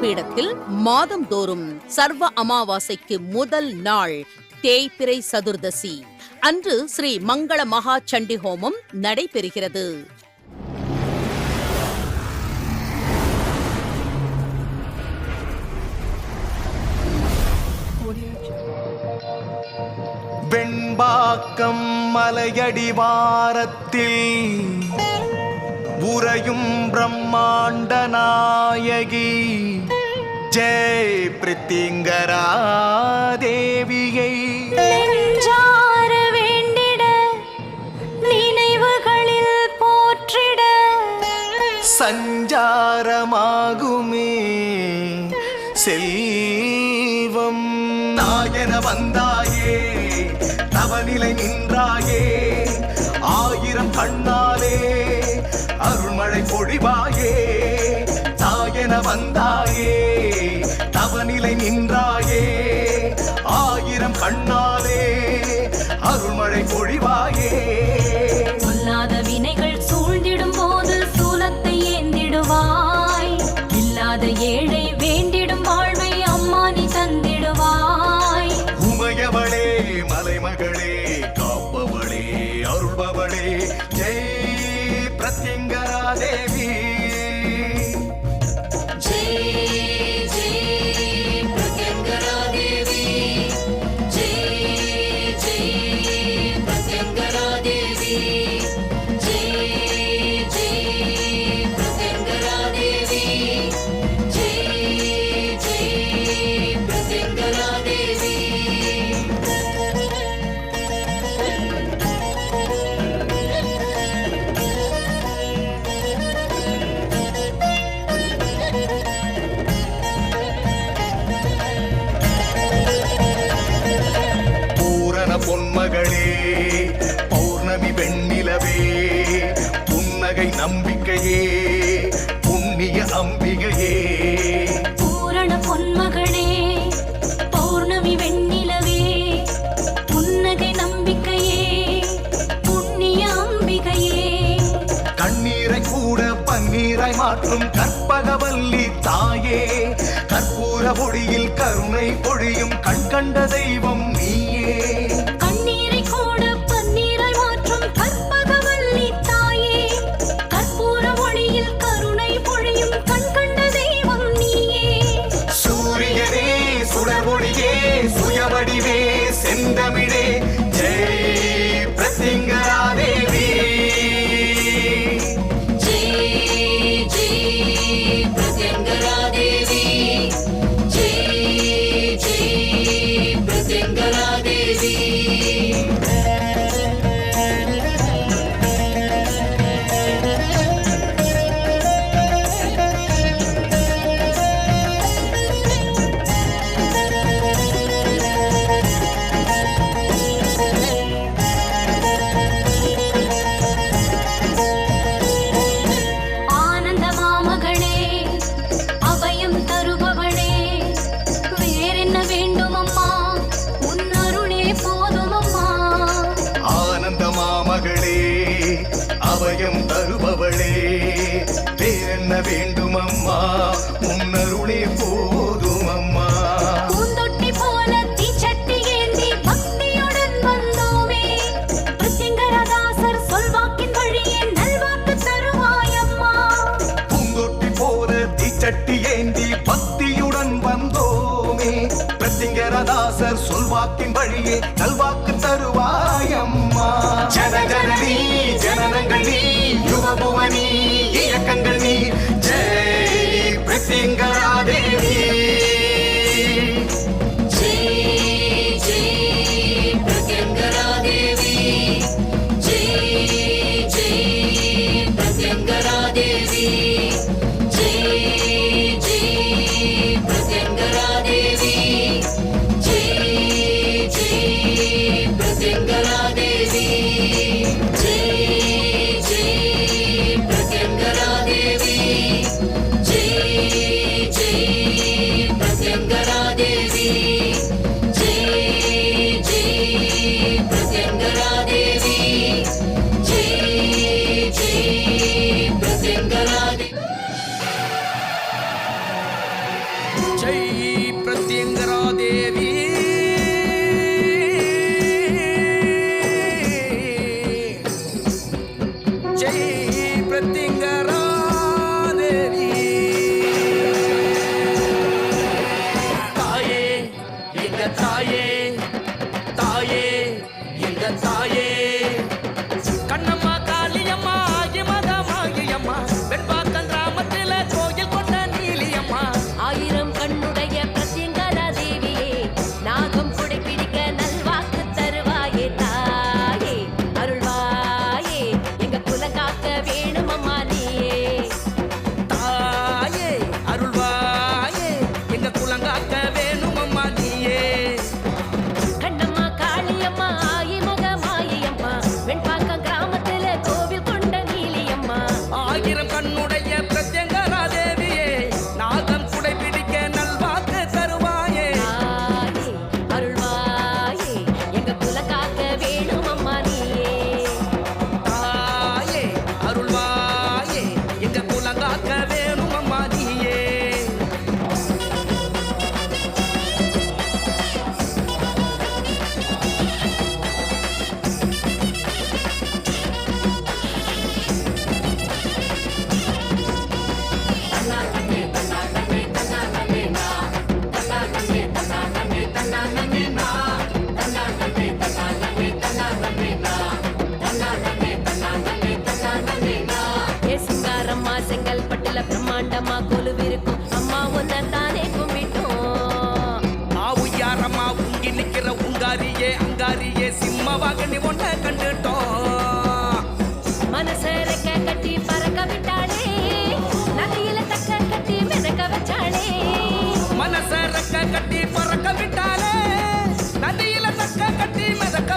பீடத்தில் மாதம்தோறும் சர்வ அமாவாசைக்கு முதல் நாள் தேய்பிரை சதுர்தசி. அன்று ஸ்ரீ மங்கள மகா சண்டி ஹோமம் நடைபெறுகிறது. வெண்பாக்கம் மலையடிவாரத்தில் உறையும் பிரம்மாண்ட நாயகி ஜெய் பிரித்திங்கரா தேவியை நெஞ்சார வேண்டிட நினைவுகளில் போற்றிட. சஞ்சாரமாகுமே. செல்வம். நாயன வந்தாயே தவநிலை நின் காண வந்தாயே தவநிலை நின்றாயே ஆயிரம் கண்ணா வேண்டும் அம்மா உன்னருளே போதும் அம்மா பூந்தொட்டி போல தீச்சட்டி ஏந்தி பக்தியுடன் வந்தோமே. பிரத்யங்கரதாசர் சொல்வாக்கின் வழியே நல்வா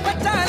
கட்டி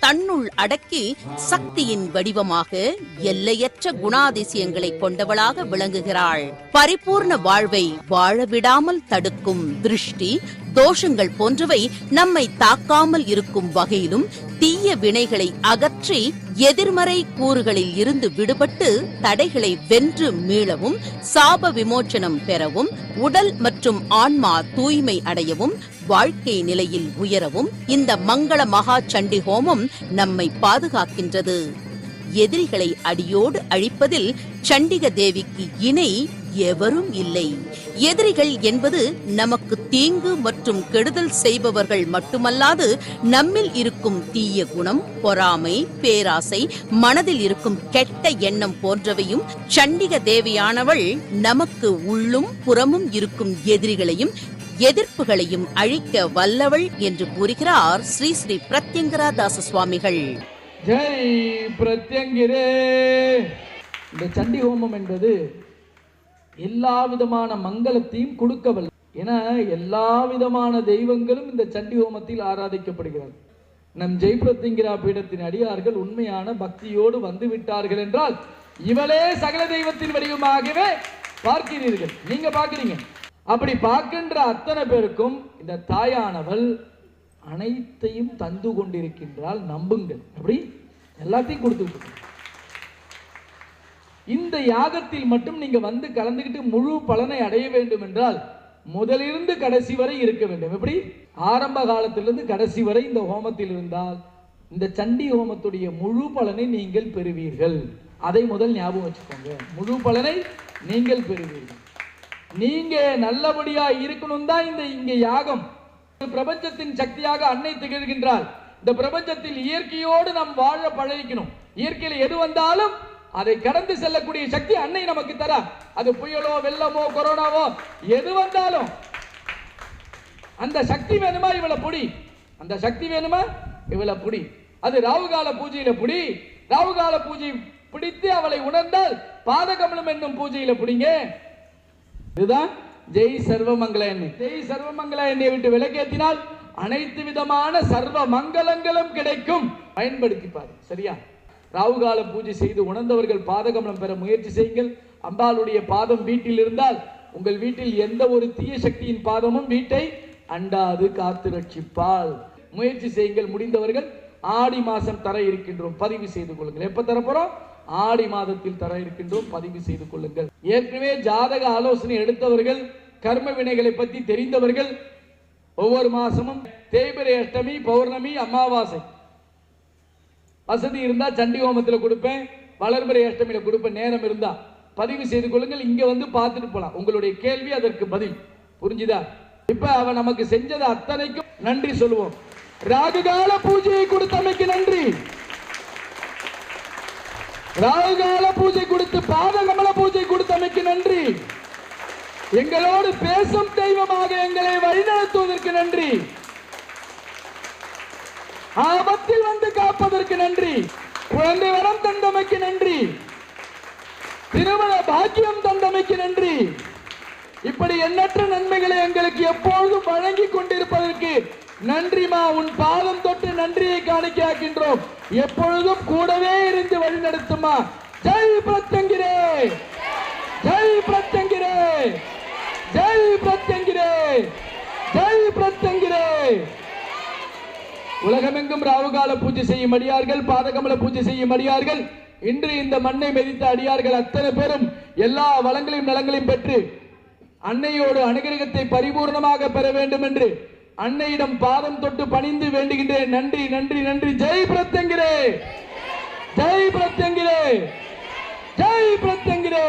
தன்னுள் அடக்கி சக்தியின் வடிவமாக எல்லையற்ற குணாதிசயங்களை கொண்டவளாக விளங்குகிறாள். பரிபூர்ண வாழ்வை வாழ விடாமல் தடுக்கும் திருஷ்டி தோஷங்கள் போன்றவை நம்மை தாக்காமல் இருக்கும் வகையிலும் தீய வினைகளை அகற்றி எதிர்மறை கூறுகளில் இருந்து விடுபட்டு தடைகளை வென்று மீளவும் சாப விமோச்சனம் பெறவும் உடல் மற்றும் ஆன்மா தூய்மை அடையவும் வாழ்க்கை நிலையில் உயரவும் இந்த மங்கள மகா சண்டி ஹோமம் நம்மை பாதுகாக்கின்றது. எதிரிகளை அடியோடு அழிப்பதில் சண்டிக தேவிக்கு இணை எவரும் இல்லை. எதிரிகள் என்பது நமக்கு தீங்கு மற்றும் கெடுதல் செய்பவர்கள் மட்டுமல்லாது நம்மில் இருக்கும் தீய குணம் பொறாமை பேராசை மனதில் இருக்கும் கெட்ட எண்ணம் போன்றவையும் சண்டிக தேவியானவள் நமக்கு உள்ளும் புறமும் இருக்கும் எதிரிகளையும் எதிர்ப்புகளையும் அழிக்க வல்லவள் என்று கூறுகிறார் ஸ்ரீ ஸ்ரீ பிரத்யங்கரா தாச சுவாமிகள். ஜெய் பிரத்யங்கிரே. இந்த சண்டி ஹோமம் என்பது எல்லா விதமான மங்களத்தையும் கொடுக்கவில்லை. என எல்லா விதமான தெய்வங்களும் இந்த சண்டி ஹோமத்தில் ஆராதிக்கப்படுகிறது நம் ஜெய்பிரத்திங்கிரா பீடத்தின் அடியார்கள் உண்மையான பக்தியோடு வந்து விட்டார்கள் என்றால் இவளே சகல தெய்வத்தின் வடிவமாகவே பார்க்கிறீர்கள். நீங்க பார்க்கிறீங்க. அப்படி பார்க்கின்ற அத்தனை பேருக்கும் இந்த தாயானவள் அனைத்தையும் தந்து கொண்டிருக்கின்றால் நம்புங்கள். அப்படி எல்லாத்தையும் கொடுத்து இந்த யாகத்தில் மட்டும் நீங்க வந்து கலந்துக்கிட்டு முழு பலனை அடைய வேண்டும் என்றால் முதலிருந்து கடைசி வரை இருக்க வேண்டும். எப்படி? ஆரம்ப காலத்திலிருந்து கடைசி வரை இந்த ஹோமத்தில் இருந்தால் இந்த சண்டி ஹோமத்துடைய முழு பலனை நீங்கள் பெறுவீர்கள். அதை முதல் ஞாபகம் வச்சுக்கோங்க. முழு பலனை நீங்கள் பெறுவீர்கள். நீங்க நல்லபடியா இருக்கணும் தான் இந்த இங்க யாகம். பிரபஞ்சத்தின் சக்தியாக அன்னை திகழ்கின்றாள். இந்த பிரபஞ்சத்தில் இயற்கையோடு நாம் வாழ பழகிக்கணும். இயற்கையில எது வந்தாலும் அதை கடந்து செல்லக்கூடிய சக்தி அன்னை நமக்கு தரா. அது புயலோ வெள்ளமோ கொரோனாவோ எது வந்தாலும். அந்த சக்தி வேணுமா? இவளை புடி. அந்த சக்தி வேணுமா? இவளை புடி. அது ராவுகால பூஜையில புடி. ராவுகால பூஜை பிடித்து அவளை உணர்ந்தால் பாதகமலம் என்னும் பூஜையில புடிங்க. இதுதான் ஜெய் சர்வமங்கள எண்ணெய் ஜெய் சர்வமங்கள எண்ணெயை விட்டு விலக்கேற்றினால் அனைத்து விதமான சர்வ மங்களங்களும் கிடைக்கும். பயன்படுத்தி பாரு சரியா? ராகுகால பூஜை செய்து உணர்ந்தவர்கள் பாதகமலம் பெற முயற்சி செய்யுங்கள். அம்பாளுடைய பாதம் வீட்டில் இருந்தால் உங்கள் வீட்டில் எந்த ஒரு தீய சக்தியின் பாதமும் வீட்டை அண்டாது காத்து ரட்சிப்பால் முயற்சி செய்யுங்கள் முடிந்தவர்கள் ஆடி மாசம் தர இருக்கின்றோம். பதிவு செய்து கொள்ளுங்கள். எப்ப தர போறோம் ஆடி மாதத்தில் தர இருக்கின்றோம். பதிவு செய்து கொள்ளுங்கள். ஏற்கனவே ஜாதக ஆலோசனை எடுத்தவர்கள் கர்ம வினைகளை பற்றி தெரிந்தவர்கள் ஒவ்வொரு மாசமும் தேய்பிரை அஷ்டமி பௌர்ணமி அமாவாசை. வசதி இருந்தா சண்டி ஹோமத்தில் கொடுப்பேன் வளர்பிறை அஷ்டமியில கொடுப்பேன் நேரம் இருந்தா. பதிவு செய்து கொள்ளுங்கள். இங்க வந்து பார்த்துட்டு போலாம். உங்களுடைய கேள்வி அதற்கு பதில். புரிஞ்சுதா? இப்ப அவன் நமக்கு செஞ்சது அத்தனைக்கும் நன்றி சொல்லுவோம். ராகுகால பூஜையை கொடுத்தமைக்கு நன்றி. ராகுகால பூஜை கொடுத்து பாதகமல பூஜை கொடுத்தமைக்கு நன்றி. எங்களோடு பேசும் தெய்வமாக எங்களை வழிநடத்துவதற்கு நன்றி. ஆபத்தில் வந்து காப்பதற்கு நன்றி. குழந்தை வரம் தந்தமைக்கு நன்றி. திருமண பாக்கியம் தந்தமைக்கு நன்றி. இப்படி எண்ணற்ற நன்மைகளை எங்களுக்கு எப்பொழுதும் வழங்கி கொண்டிருப்பதற்கு நன்றிமா? உன் பாதம் தொட்டு நன்றியை காணிக்கையாக்கின்றோம். எப்பொழுதும் கூடவே இருந்து வழி நடத்துமா? ஜெய் பிரத்தங்கிரே ஜெய் பிரத்தங்கிரே ஜெய் பிரத்தங்கிரே ஜெய் பிரத்தங்கிரே உலகமெங்கும் ராவுகால பூஜை செய்யும் அடியார்கள் பாதகமல பூஜை செய்யும் அடியார்கள் இன்று இந்த மண்ணை மிதித்த அடியார்கள் அத்தனை பேரும் எல்லா வளங்களையும் நலங்களையும் பெற்று அன்னையோடு அனுகிரகத்தை பரிபூர்ணமாக பெற வேண்டும் என்று அன்னையிடம் பாதம் தொட்டு பணிந்து வேண்டுகின்றேன். நன்றி நன்றி நன்றி. ஜெய் பிரத்தங்கிரே ஜெய் பிரத்தங்கிரே ஜெய் பிரத்தங்கிரே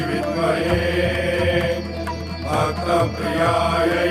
भक्तप्रियायै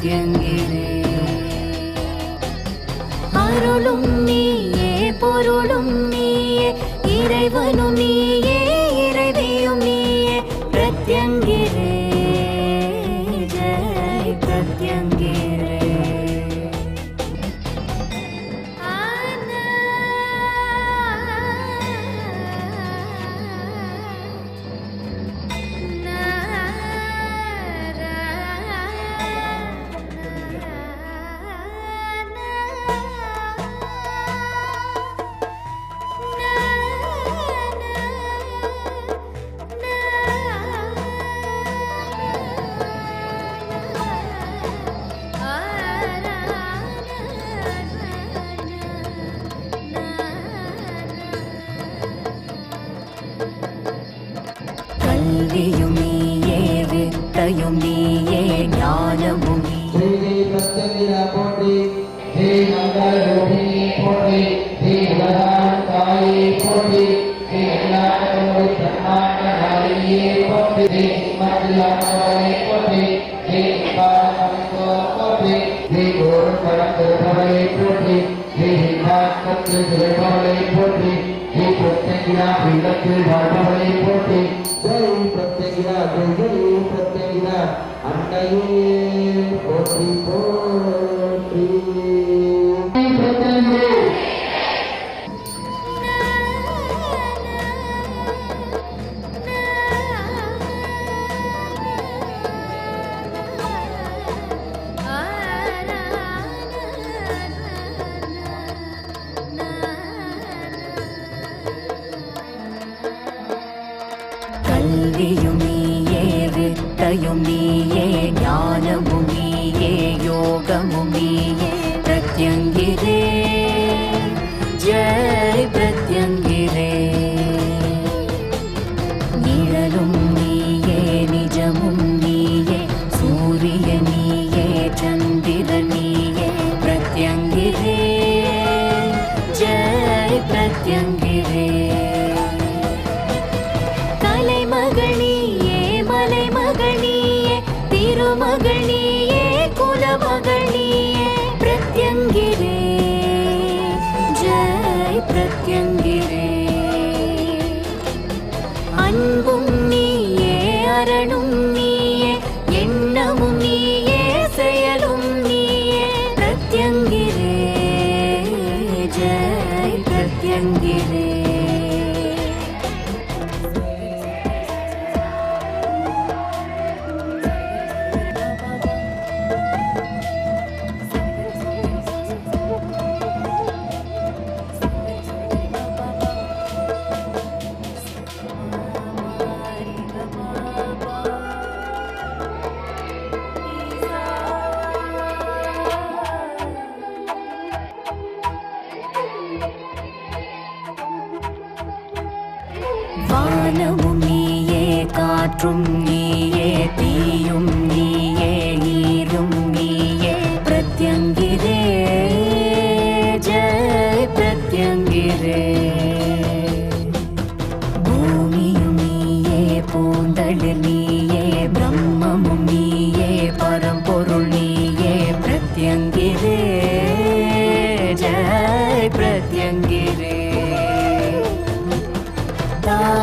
சத்தியங்கிரே அருளும் நீயே பொருளும் நீயே இறைவனும் நீ Protegida ante.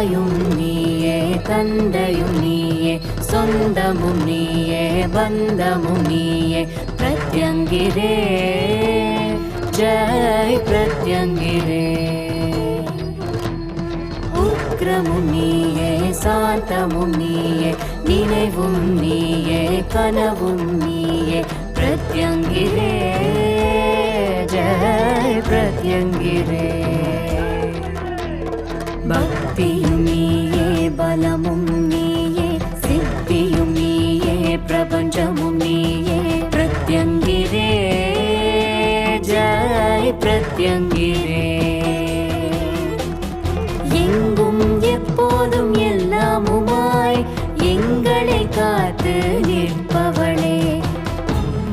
தாயும் நீயே தந்தையும் நீயே சொந்தமும் நீயே பந்தமும் நீயே பிரத்யங்கிரே. ஜெய் பிரத்யங்கிரே. உக்கிரமும் நீயே சாந்தமும் நீயே நினைவும் நீயே கனவும் நீயே பிரத்யங்கிரே. ஜெய் பிரத்யங்கிரே. பலமும் நீயே சித்தியும் நீயே பிரபஞ்சமும் நீயே பிரத்யங்கிரே ஜாய் பிரத்யங்கிரே. எங்கும் எப்போதும் எல்லாமுமாய் எங்களை காத்து நிற்பவளே.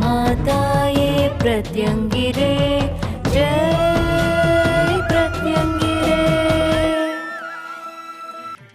மாதாயே பிரத்யங்கிரே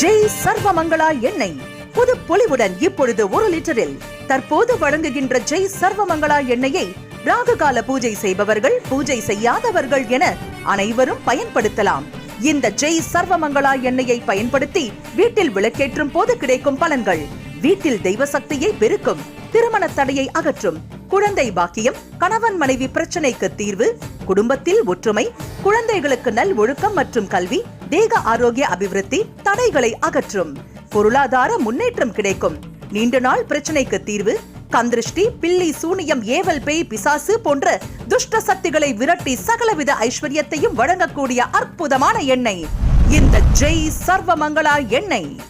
ஜெய் சர்வமங்களா எண்ணெய். புது பொலிவுடன் இப்பொழுது ஒரு லிட்டரில். தற்போது வழங்குகின்ற ஜெய் சர்வமங்களா எண்ணெயை ராகுகால பூஜை செய்பவர்கள் பூஜை செய்யாதவர்கள் என அனைவரும் பயன்படுத்தலாம். இந்த ஜெய் சர்வமங்களா எண்ணெயை பயன்படுத்தி வீட்டில் விளக்கேற்றும் போது கிடைக்கும் பலன்கள். வீட்டில் தெய்வ சக்தியை பெருக்கும் திருமண தடையை அகற்றும் குழந்தை பாக்கியம் கணவன் மனைவி பிரச்சனைக்கு தீர்வு குடும்பத்தில் ஒற்றுமை குழந்தைகளுக்கு நல் ஒழுக்கம் மற்றும் கல்வி தேக ஆரோக்கிய அபிவிருத்தி தடைகளை அகற்றும். பொருளாதார முன்னேற்றம் கிடைக்கும். நீண்ட நாள் பிரச்சனைக்கு தீர்வு கந்திருஷ்டி பில்லி சூனியம் ஏவல் பேய் பிசாசு போன்ற துஷ்ட சக்திகளை விரட்டி சகலவித ஐஸ்வர்யத்தையும் வழங்கக்கூடிய அற்புதமான எண்ணெய். இந்த ஜெய் சர்வமங்களா எண்ணெய்.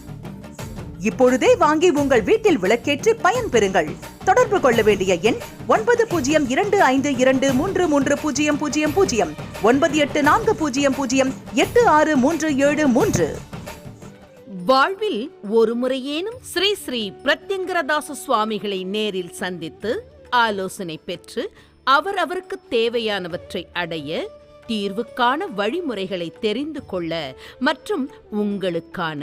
இப்பொழுதே வாங்கி உங்கள் வீட்டில் விளக்கேற்றி பயன் பெறுங்கள். தொடர்பு கொள்ள வேண்டிய எண் ஒன்பது பூஜ்ஜியம் இரண்டு ஐந்து இரண்டு மூன்று மூன்று பூஜ்ஜியம் பூஜ்ஜியம் பூஜ்ஜியம் ஒன்பது எட்டு நான்கு பூஜ்ஜியம் பூஜ்ஜியம் எட்டு ஆறு மூன்று ஏழு மூன்று. வாழ்வில் ஒரு முறையேனும் ஸ்ரீ ஸ்ரீ பிரத்யங்கரதாச சுவாமிகளை நேரில் சந்தித்து ஆலோசனை பெற்று அவர் அவருக்கு தேவையானவற்றை அடைய தீர்வுக்கான வழிமுறைகளை தெரிந்து கொள்ள மற்றும் உங்களுக்கான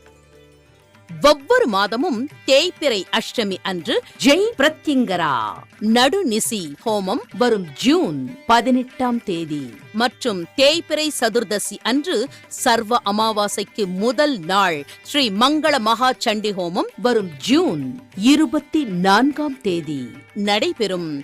ஒவ்வொரு மாதமும் தேய்பிறை அஷ்டமி அன்று ஜெய் பிரத்யங்கரா. நடுநிசி ஹோமம் வரும் ஜூன் பதினெட்டாம் தேதி. மற்றும் தேய்பிறை சதுர்தசி அன்று சர்வ அமாவாசைக்கு முதல் நாள் ஸ்ரீ மங்கள மகா சண்டி ஹோமம் வரும் ஜூன் இருபத்தி நான்காம் தேதி. நடைபெறும்